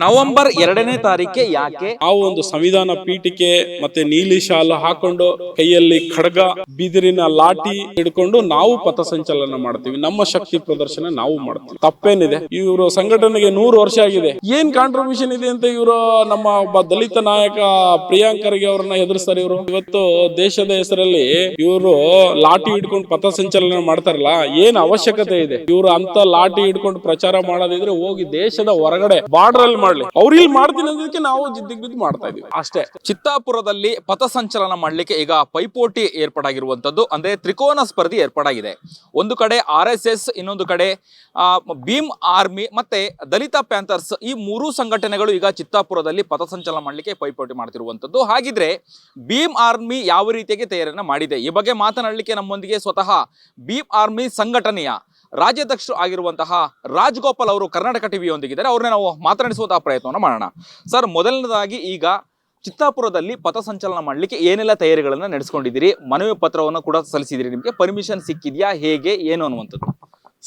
November ಎರಡನೇ ತಾರೀಕೆ ಯಾಕೆ? ನಾವು ಒಂದು ಸಂವಿಧಾನ ಪೀಠಿಕೆ ಮತ್ತೆ ನೀಲಿ ಶಾಲು ಹಾಕೊಂಡು ಕೈಯಲ್ಲಿ ಖಡ್ಗ, ಬಿದಿರಿನ ಲಾಠಿ ಹಿಡ್ಕೊಂಡು ನಾವು ಪಥಸಂಚಲನ ಮಾಡ್ತೀವಿ. ನಮ್ಮ ಶಕ್ತಿ ಪ್ರದರ್ಶನ ನಾವು ಮಾಡ್ತೀವಿ. ತಪ್ಪೇನಿದೆ. ಇವರು ಸಂಘಟನೆಗೆ ನೂರು ವರ್ಷ ಆಗಿದೆ. ಏನ್ ಕಾಂಟ್ರಿಬ್ಯೂಷನ್ ಇದೆ ಅಂತ ಇವರು ನಮ್ಮ ಒಬ್ಬ ದಲಿತ ನಾಯಕ ಪ್ರಿಯಾಂಕ್ ಖರ್ಗೆ ಅವರನ್ನ ಎದುರಿಸ್ತಾರೆ ಇವರು. ಇವತ್ತು ದೇಶದ ಹೆಸರಲ್ಲಿ ಇವರು ಲಾಠಿ ಹಿಡ್ಕೊಂಡು ಪಥಸಂಚಲನ ಮಾಡ್ತಾರಲ್ಲ, ಏನ್ ಅವಶ್ಯಕತೆ ಇದೆ? ಇವರು ಅಂತ ಲಾಠಿ ಹಿಡ್ಕೊಂಡು ಪ್ರಚಾರ ಮಾಡೋದಿದ್ರೆ ಹೋಗಿ ದೇಶದ ಹೊರಗಡೆ ಬಾರ್ಡರ್ ಮಾಡ್ಲಿ. ಅವ್ರು ಇಲ್ಲಿ ಮಾಡ್ತೀನಿ ಅನ್ನೋದಕ್ಕೆ ನಾವು ಜಿದ್ದಿಗ್ ಬಿದ್ದು ಮಾಡ್ತಾ ಇದೀವಿ. ಅಷ್ಟೇ. ಚಿತ್ತಾಪುರದಲ್ಲಿ ಪಥಸಂಚಲನ ಮಾಡ್ಲಿಕ್ಕೆ ಈಗ ಪೈಪೋಟಿ ಏರ್ಪಾಡಾಗಿರುವಂತದ್ದು ಅಂದ್ರೆ ತ್ರಿಕೋನ ಸ್ಪರ್ಧೆ ಏರ್ಪಾಡಾಗಿದೆ. ಒಂದು ಕಡೆ ಆರ್ ಎಸ್ ಎಸ್ ಇನ್ನೊಂದು ಕಡೆ ಆ, ಭೀಮ್ ಆರ್ಮಿ ಮತ್ತೆ ದಲಿತ ಪ್ಯಾಂಥರ್ಸ್ ಈ ಮೂರು ಸಂಘಟನೆಗಳು ಈಗ ಚಿತ್ತಾಪುರದಲ್ಲಿ ಪಥಸಂಚಲನ ಮಾಡಲಿಕ್ಕೆ ಪೈಪೋಟಿ ಮಾಡ್ತಿರುವಂತದ್ದು ಹಾಗಿದ್ರೆ ಭೀಮ್ ಆರ್ಮಿ ಯಾವ ರೀತಿಯಾಗಿ ತಯಾರಿಯನ್ನು ಮಾಡಿದೆ? ಈ ಬಗ್ಗೆ ಮಾತನಾಡಲಿಕ್ಕೆ ನಮ್ಮೊಂದಿಗೆ ಸ್ವತಃ ಭೀಮ್ ಆರ್ಮಿ ಸಂಘಟನೆಯ ರಾಜ್ಯಾಧ್ಯಕ್ಷರು ಆಗಿರುವಂತಹ ರಾಜ್ಗೋಪಾಲ್ ಅವರು ಕರ್ನಾಟಕ ಟಿವಿಯೊಂದಿಗಿದ್ದಾರೆ ಅವ್ರನ್ನ ನಾವು ಮಾತನಾಡಿಸುವಂತಹ ಪ್ರಯತ್ನವನ್ನು ಮಾಡೋಣ. ಸರ್, ಮೊದಲನೇದಾಗಿ ಈಗ ಚಿತ್ತಾಪುರದಲ್ಲಿ ಪಥಸಂಚಲನ ಮಾಡಲಿಕ್ಕೆ ಏನೆಲ್ಲ ತಯಾರಿಗಳನ್ನು ನಡೆಸ್ಕೊಂಡಿದ್ದೀರಿ? ಮನವಿ ಪತ್ರವನ್ನು ಕೂಡ ಸಲ್ಲಿಸಿದಿರಿ ನಿಮಗೆ. ಪರ್ಮಿಷನ್ ಸಿಕ್ಕಿದೆಯಾ? ಹೇಗೆ? ಏನು ಅನ್ನುವಂಥದ್ದು?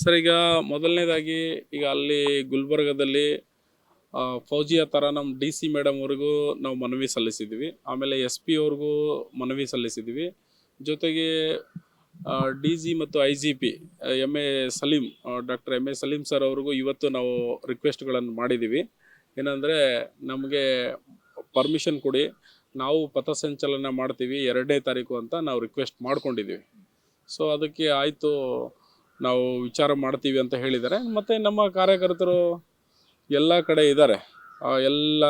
ಸರ್, ಈಗ ಮೊದಲನೇದಾಗಿ ಈಗ ಅಲ್ಲಿ ಗುಲ್ಬರ್ಗದಲ್ಲಿ ಫೌಜಿಯ ಥರ ನಮ್ಮ ಡಿ ಸಿ ಮೇಡಮ್ವರೆಗೂ ನಾವು ಮನವಿ ಸಲ್ಲಿಸಿದ್ವಿ ಆಮೇಲೆ ಎಸ್ ಪಿ ಅವ್ರಿಗೂ ಮನವಿ ಸಲ್ಲಿಸಿದ್ವಿ ಜೊತೆಗೆ ಡಿ ಜಿ ಮತ್ತು I G P M A Saleem doctor M A Saleem sir ಅವ್ರಿಗೂ ಇವತ್ತು ನಾವು ರಿಕ್ವೆಸ್ಟ್ಗಳನ್ನು ಮಾಡಿದ್ದೀವಿ ಏನಂದರೆ ನಮಗೆ ಪರ್ಮಿಷನ್ ಕೊಡಿ, ನಾವು ಪಥಸಂಚಲನ ಮಾಡ್ತೀವಿ ಎರಡನೇ ತಾರೀಕು ಅಂತ ನಾವು ರಿಕ್ವೆಸ್ಟ್ ಮಾಡ್ಕೊಂಡಿದ್ದೀವಿ ಸೊ ಅದಕ್ಕೆ ಆಯಿತು ನಾವು ವಿಚಾರ ಮಾಡ್ತೀವಿ ಅಂತ ಹೇಳಿದ್ದಾರೆ. ಮತ್ತು ನಮ್ಮ ಕಾರ್ಯಕರ್ತರು ಎಲ್ಲ ಕಡೆ ಇದ್ದಾರೆ. ಎಲ್ಲ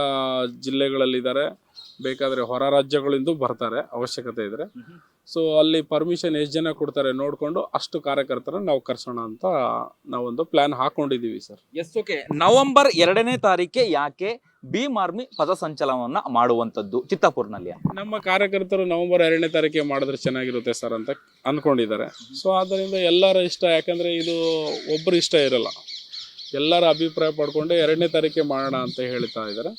ಜಿಲ್ಲೆಗಳಲ್ಲಿದ್ದಾರೆ. ಬೇಕಾದರೆ ಹೊರ ರಾಜ್ಯಗಳಿಂದ ಬರ್ತಾರೆ ಅವಶ್ಯಕತೆ ಇದ್ದರೆ ಸೊ ಅಲ್ಲಿ ಪರ್ಮಿಷನ್ ಎಷ್ಟು ಜನ ಕೊಡ್ತಾರೆ ನೋಡಿಕೊಂಡು ಅಷ್ಟು ಕಾರ್ಯಕರ್ತರ ನಾವು ಕರ್ಸೋಣ ಅಂತ ನಾವೊಂದು ಪ್ಲಾನ್ ಹಾಕೊಂಡಿದ್ದೀವಿ ಸರ್ ಎಸ್ ಓಕೆ ನವೆಂಬರ್ ಎರಡನೇ ತಾರೀಕೆ ಯಾಕೆ ಭೀಮ್ ಆರ್ಮಿ ಪಥಸಂಚಲನವನ್ನ ಮಾಡುವಂಥದ್ದು ಚಿತ್ತಾಪುರ್ನಲ್ಲಿ ನಮ್ಮ ಕಾರ್ಯಕರ್ತರು ನವೆಂಬರ್ ಎರಡನೇ ತಾರೀಕೆ ಮಾಡಿದ್ರೆ ಚೆನ್ನಾಗಿರುತ್ತೆ ಸರ್ ಅಂತ ಅಂದ್ಕೊಂಡಿದ್ದಾರೆ ಸೊ ಆದ್ದರಿಂದ ಎಲ್ಲರ ಇಷ್ಟ ಯಾಕಂದರೆ ಇದು ಒಬ್ಬರು ಇಷ್ಟ ಇರಲ್ಲ. ಎಲ್ಲರ ಅಭಿಪ್ರಾಯ ಪಡ್ಕೊಂಡು ಎರಡನೇ ತಾರೀಕೆ ಮಾಡೋಣ ಅಂತ ಹೇಳ್ತಾ ಇದ್ದಾರೆ.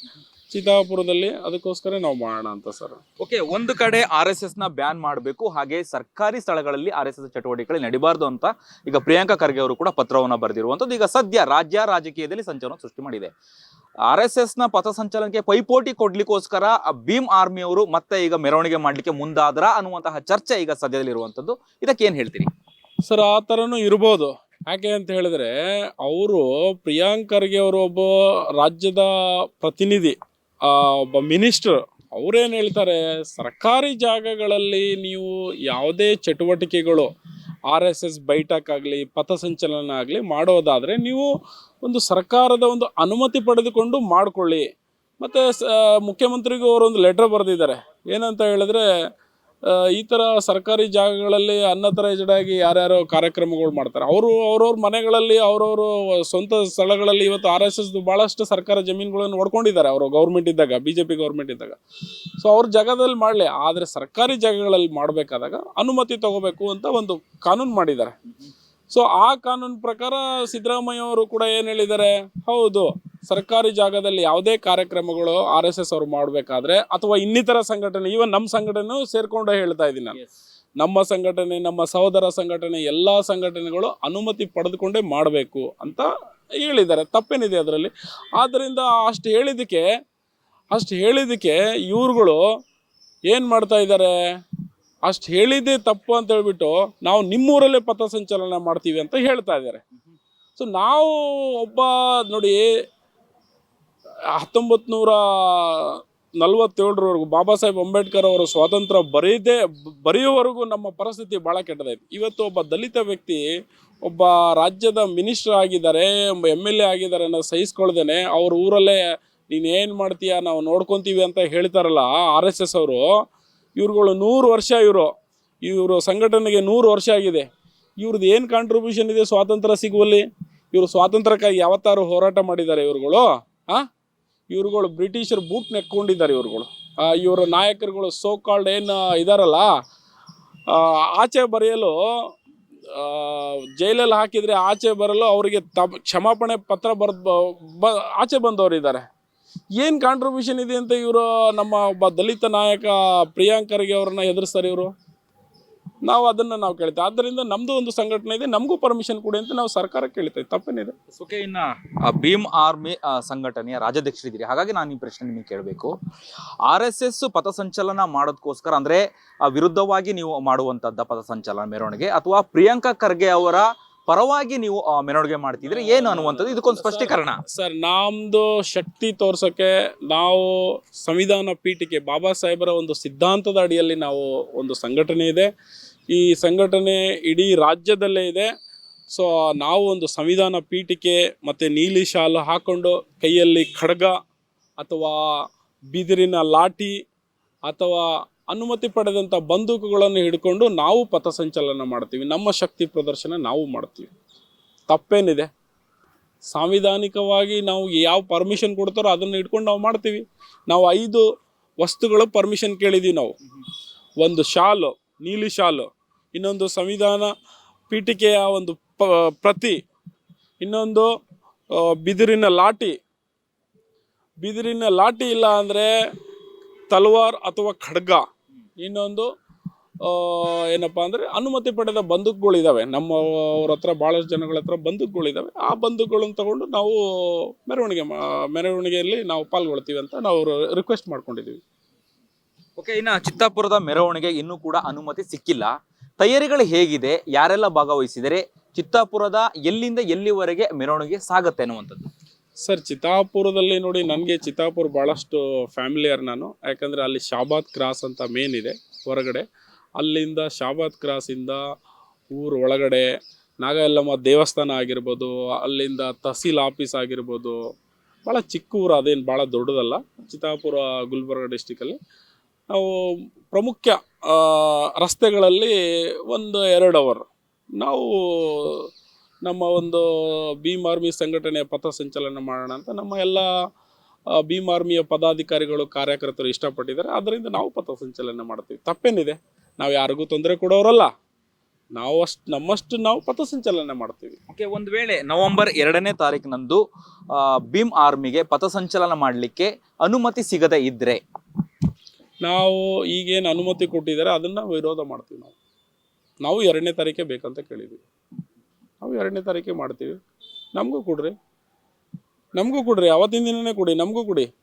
ಚಿತ್ತಾಪುರದಲ್ಲಿ ಅದಕ್ಕೋಸ್ಕರ ನಾವು ಮಾಡೋಣ ಅಂತ ಸರ್. ಓಕೆ ಒಂದು ಕಡೆ ಆರ್ ಎಸ್ ಎಸ್ನ ಬ್ಯಾನ್ ಮಾಡಬೇಕು ಹಾಗೆ ಸರ್ಕಾರಿ ಸ್ಥಳಗಳಲ್ಲಿ ಆರ್ ಎಸ್ ಎಸ್ ಚಟುವಟಿಕೆಗಳು ನಡಿಬಾರ್ದು ಅಂತ ಈಗ ಪ್ರಿಯಾಂಕಾ ಖರ್ಗೆ ಅವರು ಕೂಡ ಪತ್ರವನ್ನು ಬರೆದಿರುವಂಥದ್ದು. ಈಗ ಸದ್ಯ ರಾಜ್ಯ ರಾಜಕೀಯದಲ್ಲಿ ಸಂಚಲನ ಸೃಷ್ಟಿ ಮಾಡಿದೆ. ಆರ್ ಎಸ್ ಎಸ್ನ ಪಥಸಂಚಲನಕ್ಕೆ ಪೈಪೋಟಿ ಕೊಡ್ಲಿಕ್ಕೋಸ್ಕರ ಭೀಮ್ ಆರ್ಮಿ ಅವರು ಮತ್ತೆ ಈಗ ಮೆರವಣಿಗೆ ಮಾಡ್ಲಿಕ್ಕೆ ಮುಂದಾದ್ರ ಅನ್ನುವಂತಹ ಚರ್ಚೆ ಈಗ ಸದ್ಯದಲ್ಲಿ ಇರುವಂತದ್ದು ಇದಕ್ಕೆ ಏನ್ ಹೇಳ್ತೀರಿ? ಸರ್ ಆ ಥರನೂ ಇರ್ಬೋದು. ಯಾಕೆ ಅಂತ ಹೇಳಿದ್ರೆ ಅವರು ಪ್ರಿಯಾಂಕ್ ಖರ್ಗೆ ಅವರು ಒಬ್ಬ ರಾಜ್ಯದ ಪ್ರತಿನಿಧಿ. ಒಬ್ಬ ಮಿನಿಸ್ಟರ್, ಅವ್ರೇನು ಹೇಳ್ತಾರೆ, ಸರ್ಕಾರಿ ಜಾಗಗಳಲ್ಲಿ ನೀವು ಯಾವುದೇ ಚಟುವಟಿಕೆಗಳು, ಆರ್ ಎಸ್ ಎಸ್ ಬೈಠಕ್ ಆಗಲಿ ಪಥಸಂಚಲನ ಆಗಲಿ ಮಾಡೋದಾದರೆ ನೀವು ಒಂದು ಸರ್ಕಾರದ ಒಂದು ಅನುಮತಿ ಪಡೆದುಕೊಂಡು ಮಾಡಿಕೊಳ್ಳಿ. ಮತ್ತು ಸ, ಮುಖ್ಯಮಂತ್ರಿಗೂ ಅವರೊಂದು ಲೆಟ್ರ್ ಬರೆದಿದ್ದಾರೆ. ಏನಂತ ಹೇಳಿದ್ರೆ ಈ ಥರ ಸರ್ಕಾರಿ ಜಾಗಗಳಲ್ಲಿ ಯಾರು ಯಾರ್ಯಾರೋ ಕಾರ್ಯಕ್ರಮಗಳು ಮಾಡ್ತಾರೆ. ಅವರು ಅವ್ರವ್ರ ಮನೆಗಳಲ್ಲಿ ಅವ್ರವರು ಸ್ವಂತ ಸ್ಥಳಗಳಲ್ಲಿ ಇವತ್ತು ಆರ್ ಎಸ್ ಎಸ್ ಭಾಳಷ್ಟು ಸರ್ಕಾರ ಜಮೀನುಗಳನ್ನು ಒಡ್ಕೊಂಡಿದ್ದಾರೆ ಅವರು ಗೌರ್ಮೆಂಟ್ ಇದ್ದಾಗ ಬಿ ಜೆ ಪಿ ಗೌರ್ಮೆಂಟ್ ಇದ್ದಾಗ. ಸೊ ಅವ್ರ ಜಾಗದಲ್ಲಿ ಮಾಡಲಿ, ಆದರೆ ಸರ್ಕಾರಿ ಜಾಗಗಳಲ್ಲಿ ಮಾಡಬೇಕಾದಾಗ ಅನುಮತಿ ತಗೋಬೇಕು ಅಂತ ಒಂದು ಕಾನೂನು ಮಾಡಿದ್ದಾರೆ. ಸೊ ಆ ಕಾನೂನು ಪ್ರಕಾರ ಸಿದ್ದರಾಮಯ್ಯ ಅವರು ಕೂಡ ಏನು ಹೇಳಿದ್ದಾರೆ? ಹೌದು ಸರ್ಕಾರಿ ಜಾಗದಲ್ಲಿ ಯಾವುದೇ ಕಾರ್ಯಕ್ರಮಗಳು ಆರ್ ಎಸ್ ಎಸ್ ಅವರು ಮಾಡಬೇಕಾದ್ರೆ ಅಥವಾ ಇನ್ನಿತರ ಸಂಘಟನೆ ಈವನ್ ನಮ್ಮ ಸಂಘಟನೆ ಸೇರ್ಕೊಂಡು ಹೇಳ್ತಾ ಇದ್ದೀನಿ ನಾನು. ನಮ್ಮ ಸಂಘಟನೆ ನಮ್ಮ ಸಹೋದರ ಸಂಘಟನೆ ಎಲ್ಲ ಸಂಘಟನೆಗಳು ಅನುಮತಿ ಪಡೆದುಕೊಂಡೇ ಮಾಡಬೇಕು ಅಂತ ಹೇಳಿದ್ದಾರೆ. ತಪ್ಪೇನಿದೆ ಅದರಲ್ಲಿ? ಆದ್ದರಿಂದ ಅಷ್ಟು ಹೇಳಿದ್ದಕ್ಕೆ ಅಷ್ಟು ಹೇಳಿದ್ದಕ್ಕೆ ಇವ್ರುಗಳು ಏನು ಮಾಡ್ತಾ ಇದ್ದಾರೆ? ಅಷ್ಟು ಹೇಳಿದ್ದೆ ತಪ್ಪು ಅಂತ ಹೇಳ್ಬಿಟ್ಟು ನಾವು ನಿಮ್ಮೂರಲ್ಲೇ ಪಥಸಂಚಲನ ಮಾಡ್ತೀವಿ ಅಂತ ಹೇಳ್ತಾ ಇದ್ದಾರೆ. ಸೊ ನಾವು ಒಬ್ಬ ನೋಡಿ ಹತ್ತೊಂಬತ್ತು ನೂರ ನಲ್ವತ್ತೇಳರವರೆಗೂ ಬಾಬಾ ಸಾಹೇಬ್ ಅಂಬೇಡ್ಕರ್ ಅವರು ಸ್ವಾತಂತ್ರ್ಯ ಬರೀದೇ, ಬರೆಯುವವರೆಗೂ ನಮ್ಮ ಪರಿಸ್ಥಿತಿ ಭಾಳ ಕೆಟ್ಟದಾಯ್ತು ಇವತ್ತು ಒಬ್ಬ ದಲಿತ ವ್ಯಕ್ತಿ ಒಬ್ಬ ರಾಜ್ಯದ ಮಿನಿಸ್ಟರ್ ಆಗಿದ್ದಾರೆ, ಒಬ್ಬ ಎಂ ಎಲ್ ಎ ಆಗಿದ್ದಾರೆ ಅನ್ನೋದು ಸಹಿಸ್ಕೊಳ್ದೇನೆ ಅವ್ರ ಊರಲ್ಲೇ ನೀನು ಏನು ಮಾಡ್ತೀಯ, ನಾವು ನೋಡ್ಕೊತೀವಿ ಅಂತ ಹೇಳ್ತಾರಲ್ಲ ಆರ್ ಎಸ್ ಎಸ್ ಅವರು ಇವ್ರುಗಳು ನೂರು ವರ್ಷ ಇವರು. ಇವರು ಸಂಘಟನೆಗೆ ನೂರು ವರ್ಷ ಆಗಿದೆ. ಇವ್ರದ್ದು ಏನು ಕಾಂಟ್ರಿಬ್ಯೂಷನ್ ಇದೆ ಸ್ವಾತಂತ್ರ್ಯ ಸಿಗುವಲ್ಲಿ? ಇವರು ಸ್ವಾತಂತ್ರ್ಯಕ್ಕಾಗಿ ಯಾವತ್ತಾರು ಹೋರಾಟ ಮಾಡಿದ್ದಾರೆ ಇವ್ರುಗಳು? ಆ? ಇವ್ರುಗಳು ಬ್ರಿಟಿಷರು ಬೂಟ್ ನೆಕ್ಕೊಂಡಿದ್ದಾರೆ ಇವ್ರುಗಳು. ಇವರ ನಾಯಕರುಗಳು ಸೋ ಕಾಲ್ಡ್ ಏನು ಇದಾರಲ್ಲ ಆಚೆ ಬರೆಯಲು ಜೈಲಲ್ಲಿ ಹಾಕಿದರೆ ಆಚೆ ಬರಲು ಅವರಿಗೆ ತಪ್ ಕ್ಷಮಾಪಣೆ ಪತ್ರ ಬರೆದು ಬ ಆಚೆ ಬಂದವರು ಇದ್ದಾರೆ ಏನು ಕಾಂಟ್ರಿಬ್ಯೂಷನ್ ಇದೆ ಅಂತ ಇವರು ನಮ್ಮ ಒಬ್ಬ ದಲಿತ ನಾಯಕ ಪ್ರಿಯಾಂಕ್ ಖರ್ಗೆ ಅವ್ರನ್ನ ಎದುರಿಸ್ತಾರೆ ಇವರು? ನಾವು ಅದನ್ನ ನಾವು ಕೇಳ್ತೇವೆ. ಆದ್ದರಿಂದ ನಮ್ದು ಒಂದು ಸಂಘಟನೆ ಇದೆ, ನಮಗೂ ಪರ್ಮಿಷನ್ ಕೊಡಿ ಅಂತ ನಾವು ಸರ್ಕಾರಕ್ಕೆ ಕೇಳ್ತೇವೆ. ತಪ್ಪೇನಿದೆ. ಓಕೆ ಇನ್ನ ಭೀಮ್ ಆರ್ಮಿ ಸಂಘಟನೆಯ ರಾಜ್ಯಾಧ್ಯಕ್ಷರಿದ್ದೀರಿ. ಹಾಗಾಗಿ ನಾನು ಈ ಪ್ರಶ್ನೆ ನಿಮಗೆ ಕೇಳಬೇಕು. ಆರ್ ಎಸ್ ಎಸ್ ಪಥಸಂಚಲನ ಮಾಡೋದಕ್ಕೋಸ್ಕರ ಅಂದ್ರೆ ವಿರುದ್ಧವಾಗಿ ನೀವು ಮಾಡುವಂತದ್ದ ಪಥಸಂಚಲನ ಮೆರವಣಿಗೆ, ಅಥವಾ ಪ್ರಿಯಾಂಕಾ ಖರ್ಗೆ ಅವರ ಪರವಾಗಿ ನೀವು ಆ, ಮೆರವಣಿಗೆ ಮಾಡ್ತಿದ್ರೆ ಏನು ಅನ್ನುವಂಥದ್ದು ಇದಕ್ಕೊಂದು ಸ್ಪಷ್ಟೀಕರಣ. ಸರ್ ನಮ್ದು ಶಕ್ತಿ ತೋರ್ಸೋಕೆ ನಾವು ಸಂವಿಧಾನ ಪೀಠಕ್ಕೆ ಬಾಬಾ ಸಾಹೇಬರ ಒಂದು ಸಿದ್ಧಾಂತದ ಅಡಿಯಲ್ಲಿ ನಾವು ಒಂದು ಸಂಘಟನೆ ಇದೆ. ಈ ಸಂಘಟನೆ ಇಡೀ ರಾಜ್ಯದಲ್ಲೇ ಇದೆ. ಸೊ ನಾವು ಒಂದು ಸಂವಿಧಾನ ಪೀಠಿಕೆ ಮತ್ತು ನೀಲಿ ಶಾಲು ಹಾಕೊಂಡು ಕೈಯಲ್ಲಿ ಖಡ್ಗ ಅಥವಾ ಬಿದಿರಿನ ಲಾಠಿ ಅಥವಾ ಅನುಮತಿ ಪಡೆದಂಥ ಬಂದೂಕುಗಳನ್ನು ಹಿಡ್ಕೊಂಡು ನಾವು ಪಥಸಂಚಲನ ಮಾಡ್ತೀವಿ. ನಮ್ಮ ಶಕ್ತಿ ಪ್ರದರ್ಶನ ನಾವು ಮಾಡ್ತೀವಿ. ತಪ್ಪೇನಿದೆ? ಸಾಂವಿಧಾನಿಕವಾಗಿ ನಾವು ಯಾವ ಪರ್ಮಿಷನ್ ಕೊಡ್ತಾರೋ ಅದನ್ನು ಇಟ್ಕೊಂಡು ನಾವು ಮಾಡ್ತೀವಿ. ನಾವು ಐದು ವಸ್ತುಗಳು ಪರ್ಮಿಷನ್ ಕೇಳಿದ್ದೀವಿ ನಾವು. ಒಂದು ಶಾಲು, ನೀಲಿ ಶಾಲು, ಇನ್ನೊಂದು ಸಂವಿಧಾನ ಪೀಠಿಕೆಯ ಒಂದು ಪ, ಪ್ರತಿ, ಇನ್ನೊಂದು ಬಿದಿರಿನ ಲಾಟಿ ಬಿದಿರಿನ ಲಾಟಿ ಇಲ್ಲ ಅಂದರೆ ತಲ್ವಾರ್ ಅಥವಾ ಖಡ್ಗ. ಇನ್ನೊಂದು ಏನಪ್ಪ ಅಂದರೆ ಅನುಮತಿ ಪಡೆದ ಬಂದೂಕುಗಳಿದ್ದಾವೆ ನಮ್ಮ ಅವ್ರ ಹತ್ರ ಭಾಳಷ್ಟು ಜನಗಳ ಹತ್ರ ಬಂದೂಕುಗಳಿದ್ದಾವೆ ಆ ಬಂದೂಕುಗಳನ್ನು ತಗೊಂಡು ನಾವು ಮೆರವಣಿಗೆ ಮೆರವಣಿಗೆಯಲ್ಲಿ ನಾವು ಪಾಲ್ಗೊಳ್ತೀವಿ ಅಂತ ನಾವು ರಿಕ್ವೆಸ್ಟ್ ಮಾಡ್ಕೊಂಡಿದ್ದೀವಿ ಓಕೆ ಇನ್ನು ಚಿತ್ತಾಪುರದ ಮೆರವಣಿಗೆ ಇನ್ನೂ ಕೂಡ ಅನುಮತಿ ಸಿಕ್ಕಿಲ್ಲ. ತಯಾರಿಗಳು ಹೇಗಿದೆ? ಯಾರೆಲ್ಲ ಭಾಗವಹಿಸಿದರೆ? ಚಿತ್ತಾಪುರದ ಎಲ್ಲಿಂದ ಎಲ್ಲಿವರೆಗೆ ಮೆರವಣಿಗೆ ಸಾಗತ್ತೆ ಅನ್ನುವಂಥದ್ದು ಸರ್, ಚಿತ್ತಾಪುರದಲ್ಲಿ ನೋಡಿ ನನಗೆ ಚಿತ್ತಾಪುರ ಭಾಳಷ್ಟು ಫ್ಯಾಮಿಲಿಯರ್ ನಾನು. ಯಾಕಂದರೆ ಅಲ್ಲಿ ಶಾಬಾದ್ ಕ್ರಾಸ್ ಅಂತ ಮೇನ್ ಇದೆ ಹೊರಗಡೆ. ಅಲ್ಲಿಂದ ಶಾಬಾದ್ ಕ್ರಾಸಿಂದ ಊರು ಒಳಗಡೆ, ನಾಗಯಲ್ಲಮ್ಮ ದೇವಸ್ಥಾನ ಆಗಿರ್ಬೋದು, ಅಲ್ಲಿಂದ ತಹಸೀಲ್ ಆಫೀಸ್ ಆಗಿರ್ಬೋದು ಭಾಳ ಚಿಕ್ಕ ಊರು, ಅದೇನು ಭಾಳ ದೊಡ್ಡದಲ್ಲ, ಚಿತ್ತಾಪುರ, ಗುಲ್ಬರ್ಗ ಡಿಸ್ಟಿಕಲ್ಲಿ ನಾವು ಪ್ರಮುಖ ರಸ್ತೆಗಳಲ್ಲಿ ಒಂದು ಎರಡು ಅವರ್ ನಾವು ನಮ್ಮ ಒಂದು ಭೀಮ್ ಆರ್ಮಿ ಸಂಘಟನೆಯ ಪಥ ಸಂಚಲನ ಮಾಡೋಣ ಅಂತ ನಮ್ಮ ಎಲ್ಲ ಭೀಮ್ ಆರ್ಮಿಯ ಪದಾಧಿಕಾರಿಗಳು ಕಾರ್ಯಕರ್ತರು ಇಷ್ಟಪಟ್ಟಿದ್ದಾರೆ. ಅದರಿಂದ ನಾವು ಪಥಸಂಚಲನ ಮಾಡ್ತೀವಿ. ತಪ್ಪೇನಿದೆ? ನಾವು ಯಾರಿಗೂ ತೊಂದರೆ ಕೊಡೋರಲ್ಲ. ನಾವು ಅಷ್ಟು ನಮ್ಮಷ್ಟು ನಾವು ಪಥ ಸಂಚಲನ ಮಾಡ್ತೀವಿ. ಓಕೆ ಒಂದು ವೇಳೆ ನವೆಂಬರ್ ಎರಡನೇ ತಾರೀಕಿನಂದು ಭೀಮ್ ಆರ್ಮಿಗೆ ಪಥ ಸಂಚಲನ ಮಾಡಲಿಕ್ಕೆ ಅನುಮತಿ ಸಿಗದೇ ಇದ್ದರೆ ನಾವು ಈಗೇನು ಅನುಮತಿ ಕೊಟ್ಟಿದ್ದಾರೆ ಅದನ್ನು ವಿರೋಧ ಮಾಡ್ತೀವಿ ನಾವು. ನಾವು ಎರಡನೇ ತಾರೀಕೆ ಬೇಕಂತ ಕೇಳಿದ್ವಿ. ನಾವು ಎರಡನೇ ತಾರೀಕೆ ಮಾಡ್ತೀವಿ. ನಮಗೂ ಕೊಡ್ರಿ. ನಮಗೂ ಕೊಡ್ರಿ. ಅವತ್ತಿನ ದಿನನೇ ಕೊಡಿ. ನಮಗೂ ಕೊಡಿ.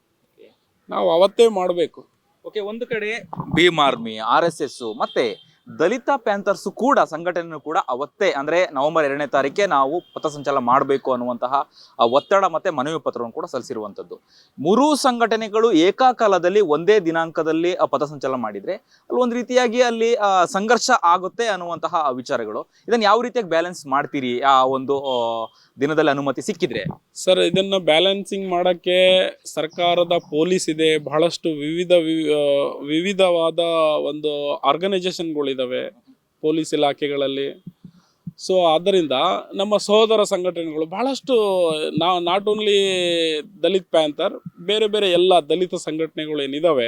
ನಾವು ಅವತ್ತೇ ಮಾಡಬೇಕು. ಓಕೆ ಒಂದು ಕಡೆ Bhim army R S S ಮತ್ತೆ ದಲಿತ ಪ್ಯಾಂಥರ್ಸ್ ಕೂಡ ಸಂಘಟನೆಯನ್ನು ಕೂಡ ಅವತ್ತೇ, ಅಂದ್ರೆ ನವೆಂಬರ್ ಎರಡನೇ ತಾರೀಕೆ ನಾವು ಪಥಸಂಚಲನ ಮಾಡಬೇಕು ಅನ್ನುವಂತಹ ಒತ್ತಡ ಮತ್ತೆ ಮನವಿ ಪತ್ರವನ್ನು ಕೂಡ ಸಲ್ಲಿಸಿರುವಂತದ್ದು ಮೂರು ಸಂಘಟನೆಗಳು ಏಕಕಾಲದಲ್ಲಿ ಒಂದೇ ದಿನಾಂಕದಲ್ಲಿ ಪಥಸಂಚಲನ ಮಾಡಿದ್ರೆ, ಅಲ್ಲಿ ಒಂದು ರೀತಿಯಾಗಿ ಅಲ್ಲಿ ಸಂಘರ್ಷ ಆಗುತ್ತೆ ಅನ್ನುವಂತಹ ವಿಚಾರಗಳು. ಇದನ್ನ ಯಾವ ರೀತಿಯಾಗಿ ಬ್ಯಾಲೆನ್ಸ್ ಮಾಡ್ತೀರಿ ಆ ಒಂದು ದಿನದಲ್ಲಿ ಅನುಮತಿ ಸಿಕ್ಕಿದ್ರೆ? ಸರ್, ಇದನ್ನ ಬ್ಯಾಲೆನ್ಸಿಂಗ್ ಮಾಡಕ್ಕೆ ಸರ್ಕಾರದ ಪೊಲೀಸ್ ಇದೆ. ಬಹಳಷ್ಟು ವಿವಿಧ ವಿವಿಧವಾದ ಒಂದು ಆರ್ಗನೈಸೇಷನ್ಗಳಿದ್ದಾವೆ ಪೊಲೀಸ್ ಇಲಾಖೆಗಳಲ್ಲಿ. ಸೊ ಆದ್ದರಿಂದ ನಮ್ಮ ಸಹೋದರ ಸಂಘಟನೆಗಳು ಬಹಳಷ್ಟು ನಾ ನಾಟ್ ಓನ್ಲಿ ದಲಿತ್ ಪ್ಯಾಂಥರ್ ಬೇರೆ ಬೇರೆ ಎಲ್ಲ ದಲಿತ ಸಂಘಟನೆಗಳು ಏನಿದ್ದಾವೆ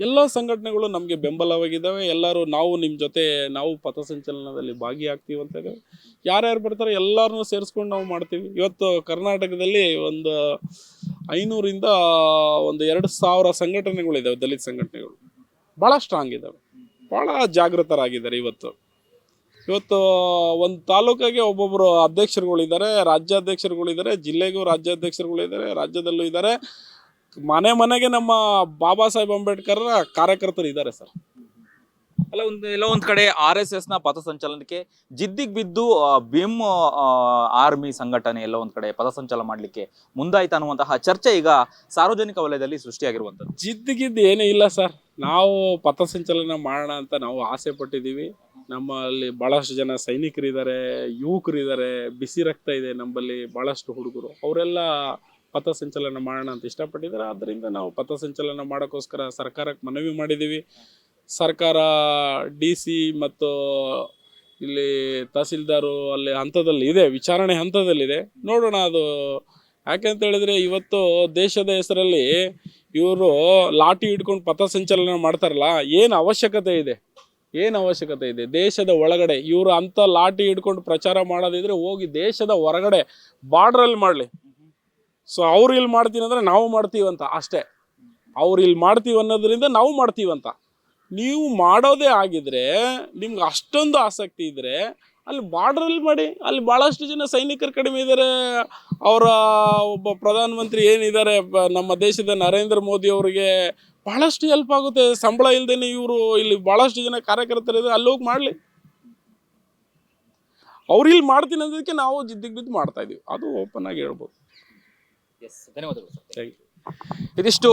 ಎಲ್ಲ ಸಂಘಟನೆಗಳು ನಮಗೆ ಬೆಂಬಲವಾಗಿದ್ದಾವೆ ಎಲ್ಲರೂ ನಾವು ನಿಮ್ಮ ಜೊತೆ ನಾವು ಪಥಸಂಚಲನದಲ್ಲಿ ಭಾಗಿಯಾಗ್ತೀವಿ ಅಂತ ಇದ್ದೇವೆ ಯಾರ್ಯಾರು ಬರ್ತಾರೆ ಎಲ್ಲರನ್ನೂ ಸೇರಿಸ್ಕೊಂಡು ನಾವು ಮಾಡ್ತೀವಿ. ಇವತ್ತು ಕರ್ನಾಟಕದಲ್ಲಿ ಒಂದು ಐನೂರಿಂದ ಒಂದು ಎರಡು ಸಾವಿರ ಸಂಘಟನೆಗಳಿದ್ದಾವೆ ದಲಿತ ಸಂಘಟನೆಗಳು. ಭಾಳ ಸ್ಟ್ರಾಂಗ್ ಇದ್ದಾವೆ ಭಾಳ ಜಾಗೃತರಾಗಿದ್ದಾರೆ ಇವತ್ತು. ಇವತ್ತು ಒಂದು ತಾಲೂಕಿಗೆ ಒಬ್ಬೊಬ್ಬರು ಅಧ್ಯಕ್ಷರುಗಳಿದ್ದಾರೆ, ರಾಜ್ಯಾಧ್ಯಕ್ಷರುಗಳಿದ್ದಾರೆ, ಜಿಲ್ಲೆಗೂ ರಾಜ್ಯಾಧ್ಯಕ್ಷರುಗಳಿದ್ದಾರೆ, ರಾಜ್ಯದಲ್ಲೂ ಇದ್ದಾರೆ. ಮನೆ ಮನೆಗೆ ನಮ್ಮ ಬಾಬಾ ಸಾಹೇಬ್ ಅಂಬೇಡ್ಕರ್ ಕಾರ್ಯಕರ್ತರು ಇದ್ದಾರೆ ಸರ್. ಅಲ್ಲ, ಒಂದು ಎಲ್ಲ ಒಂದ್ ಕಡೆ ಆರ್ ಎಸ್ ಎಸ್ನ ಪಥಸಂಚಲನಕ್ಕೆ ಜಿದ್ದಿಗ್ ಬಿದ್ದು ಭೀಮ್ ಆರ್ಮಿ ಸಂಘಟನೆ ಎಲ್ಲ ಒಂದ್ ಕಡೆ ಪಥಸಂಚಲನ ಮಾಡ್ಲಿಕ್ಕೆ ಮುಂದಾಯ್ತು ಅನ್ನುವಂತಹ ಚರ್ಚೆ ಈಗ ಸಾರ್ವಜನಿಕ ವಲಯದಲ್ಲಿ ಸೃಷ್ಟಿಯಾಗಿರುವಂತದ್ದು ಜಿದ್ದಿಗಿದ್ದು ಏನೂ ಇಲ್ಲ ಸರ್. ನಾವು ಪಥಸಂಚಲನ ಮಾಡೋಣ ಅಂತ ನಾವು ಆಸೆ ಪಟ್ಟಿದ್ದೀವಿ. ನಮ್ಮಲ್ಲಿ ಭಾಳಷ್ಟು ಜನ ಸೈನಿಕರಿದ್ದಾರೆ, ಯುವಕರಿದ್ದಾರೆ, ಬಿಸಿ ರಕ್ತ ಇದೆ ನಮ್ಮಲ್ಲಿ ಭಾಳಷ್ಟು ಹುಡುಗರು. ಅವರೆಲ್ಲ ಪಥಸಂಚಲನ ಮಾಡೋಣ ಅಂತ ಇಷ್ಟಪಟ್ಟಿದ್ದಾರೆ. ಆದ್ದರಿಂದ ನಾವು ಪಥಸಂಚಲನ ಮಾಡೋಕ್ಕೋಸ್ಕರ ಸರ್ಕಾರಕ್ಕೆ ಮನವಿ ಮಾಡಿದ್ದೀವಿ. ಸರ್ಕಾರ, ಡಿ ಸಿ ಮತ್ತು ಇಲ್ಲಿ ತಹಸೀಲ್ದಾರು ಅಲ್ಲಿ ಹಂತದಲ್ಲಿ ಇದೆ, ವಿಚಾರಣೆ ಹಂತದಲ್ಲಿದೆ. ನೋಡೋಣ ಅದು. ಯಾಕೆಂತ ಹೇಳಿದ್ರೆ ಇವತ್ತು ದೇಶದ ಹೆಸರಲ್ಲಿ ಇವರು ಲಾಠಿ ಹಿಡ್ಕೊಂಡು ಪಥಸಂಚಲನ ಮಾಡ್ತಾರಲ್ಲ, ಏನು ಅವಶ್ಯಕತೆ ಇದೆ? ಏನು ಅವಶ್ಯಕತೆ ಇದೆ? ದೇಶದ ಒಳಗಡೆ ಇವರು ಅಂಥ ಲಾಠಿ ಹಿಡ್ಕೊಂಡು ಪ್ರಚಾರ ಮಾಡೋದಿದ್ರೆ ಹೋಗಿ ದೇಶದ ಹೊರಗಡೆ ಬಾರ್ಡ್ರಲ್ಲಿ ಮಾಡಲಿ. ಸೊ ಅವ್ರು ಇಲ್ಲಿ ಮಾಡ್ತೀನಿ ಅಂದರೆ ನಾವು ಮಾಡ್ತೀವಂತ ಅಷ್ಟೇ. ಅವ್ರು ಇಲ್ಲಿ ಮಾಡ್ತೀವಿ ಅನ್ನೋದ್ರಿಂದ ನಾವು ಮಾಡ್ತೀವಂತ ನೀವು ಮಾಡೋದೇ ಆಗಿದ್ರೆ ನಿಮ್ಗೆ ಅಷ್ಟೊಂದು ಆಸಕ್ತಿ ಇದ್ರೆ ಅಲ್ಲಿ ಬಾರ್ಡ್ರಲ್ಲಿ ಮಾಡಿ ಅಲ್ಲಿ ಭಾಳಷ್ಟು ಜನ ಸೈನಿಕರು ಕಡಿಮೆ ಇದ್ದಾರೆ ಅವರ ಒಬ್ಬ ಪ್ರಧಾನಮಂತ್ರಿ ಏನಿದ್ದಾರೆ ನಮ್ಮ ದೇಶದ ನರೇಂದ್ರ ಮೋದಿ ಅವರಿಗೆ ಬಹಳಷ್ಟು ಹೆಲ್ಪ್ ಆಗುತ್ತೆ. ಸಂಬಳ ಇಲ್ದೇನೆ ಇವರು ಇಲ್ಲಿ ಭಾಳಷ್ಟು ಜನ ಕಾರ್ಯಕರ್ತರಿದ್ದಾರೆ ಅಲ್ಲಿ ಹೋಗಿ ಮಾಡಲಿ. ಅವ್ರು ಇಲ್ಲಿ ಮಾಡ್ತೀನಿ ಅನ್ನೋದಕ್ಕೆ ನಾವು ಜಿದ್ದಿಗೆ ಬಿದ್ದು ಮಾಡ್ತಾ ಇದೀವಿ. ಅದು ಓಪನ್ ಆಗಿ ಹೇಳ್ಬೋದು. ಧನ್ಯವಾದಗಳು ಸರ್. Thank you. ಇದಿಷ್ಟು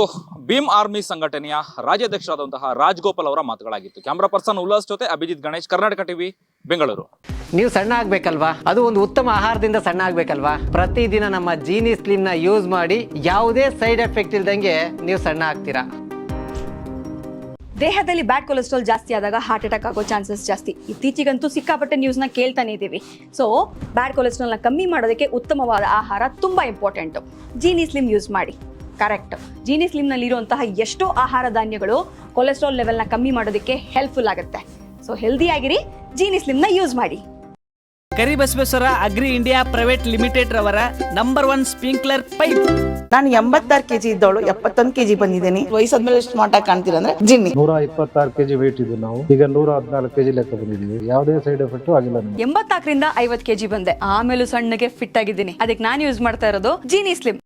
ಭೀಮ್ ಆರ್ಮಿ ಸಂಘಟನೆಯ ರಾಜ್ಯಾಧ್ಯಕ್ಷರಾದಂತಹ ರಾಜ್ಗೋಪಾಲ್ ಅವರ ಮಾತುಗಳಾಗಿತ್ತು. ಕ್ಯಾಮ್ರಾ ಪರ್ಸನ್ ಉಲ್ಲಾಸ್ ಜೊತೆ ಅಭಿಜಿತ್ ಗಣೇಶ್ ಕರ್ನಾಟಕ ಟಿವಿ ಬೆಂಗಳೂರು. ನೀವು ಸಣ್ಣ ಆಗ್ಬೇಕಲ್ವಾ? ಅದು ಒಂದು ಉತ್ತಮ ಆಹಾರದಿಂದ ಸಣ್ಣ ಆಗ್ಬೇಕಲ್ವಾ? ಪ್ರತಿದಿನ ನಮ್ಮ ಜೀನಿ ಸ್ಲಿಮ್ನ ಯೂಸ್ ಮಾಡಿ ಯಾವುದೇ ಸೈಡ್ ಎಫೆಕ್ಟ್ ಇಲ್ದಂಗೆ ನೀವು ಸಣ್ಣ ಆಗ್ತೀರಾ? ದೇಹದಲ್ಲಿ ಬ್ಯಾಡ್ ಕೊಲೆಸ್ಟ್ರಾಲ್ ಜಾಸ್ತಿ ಆದಾಗ ಹಾರ್ಟ್ ಅಟ್ಯಾಕ್ ಆಗೋ ಚಾನ್ಸಸ್ ಜಾಸ್ತಿ. ಇತ್ತೀಚೆಗಂತೂ ಸಿಕ್ಕಾಪಟ್ಟೆ ನ್ಯೂಸ್ನ ಕೇಳ್ತಾನೆ ಇದ್ದೀವಿ. ಸೊ ಬ್ಯಾಡ್ ಕೊಲೆಸ್ಟ್ರಾಲ್ನ ಕಮ್ಮಿ ಮಾಡೋದಕ್ಕೆ ಉತ್ತಮವಾದ ಆಹಾರ ತುಂಬ ಇಂಪಾರ್ಟೆಂಟು ಜೀನಿ ಸ್ಲಿಮ್ ಯೂಸ್ ಮಾಡಿ. ಕರೆಕ್ಟ್. ಜೀನಿ ಸ್ಲಿಮ್ನಲ್ಲಿರುವಂತಹ ಎಷ್ಟೋ ಆಹಾರ ಧಾನ್ಯಗಳು ಕೊಲೆಸ್ಟ್ರಾಲ್ ಲೆವೆಲ್ನ ಕಮ್ಮಿ ಮಾಡೋದಕ್ಕೆ ಹೆಲ್ಪ್ಫುಲ್ ಆಗುತ್ತೆ. ಸೊ ಹೆಲ್ದಿಯಾಗಿರಿ ಜೀನಿ ಸ್ಲಿಮ್ನ ಯೂಸ್ ಮಾಡಿ. Karibasaveshwara agri India private limited ರವರ ನಂಬರ್ ಒನ್ ಸ್ಪ್ರಿಂಕ್ಲರ್ ಪೈಪ್ ನಾನು ಎಂಬತ್ತಾರು ಕೆಜಿ ಇದ್ದವಳು ಎಪ್ಪತ್ತೊಂದು ಕೆಜಿ ಬಂದಿದ್ದೀನಿ. ವಯಸ್ಸಾದ್ಮೇಲೆ ಸ್ಮಾರ್ಟ್ ಆಗಿ ಕಾಣ್ತೀರ ಅಂದ್ರೆ ಜಿನ್ನಿ. ನೂರ ಇಪ್ಪತ್ತಾರು ಕೆಜಿ ವೇಟ್ ಇದ್ದು ನಾವು. ಈಗ ನೂರ ಹದಿನಾಲ್ಕು ಕೆಜಿ ಲೆಕ್ಕ ಬಂದಿದ್ದೀವಿ. ಯಾವುದೇ ಸೈಡ್ ಎಫೆಕ್ಟ್ ಆಗಿಲ್ಲ ಎಂಬತ್ತಾಕರಿಂದ ಎಂಬತ್ನಾಲ್ಕರಿಂದ ಐವತ್ತು ಕೆಜಿ ಬಂದೆ. ಆಮೇಲೆ ಸಣ್ಣಗೆ ಫಿಟ್ ಆಗಿದ್ದೀನಿ. ಅದಕ್ಕೆ ನಾನು ಯೂಸ್ ಮಾಡ್ತಾ ಇರೋದು ಜೀನಿ ಸ್ಲಿಮ್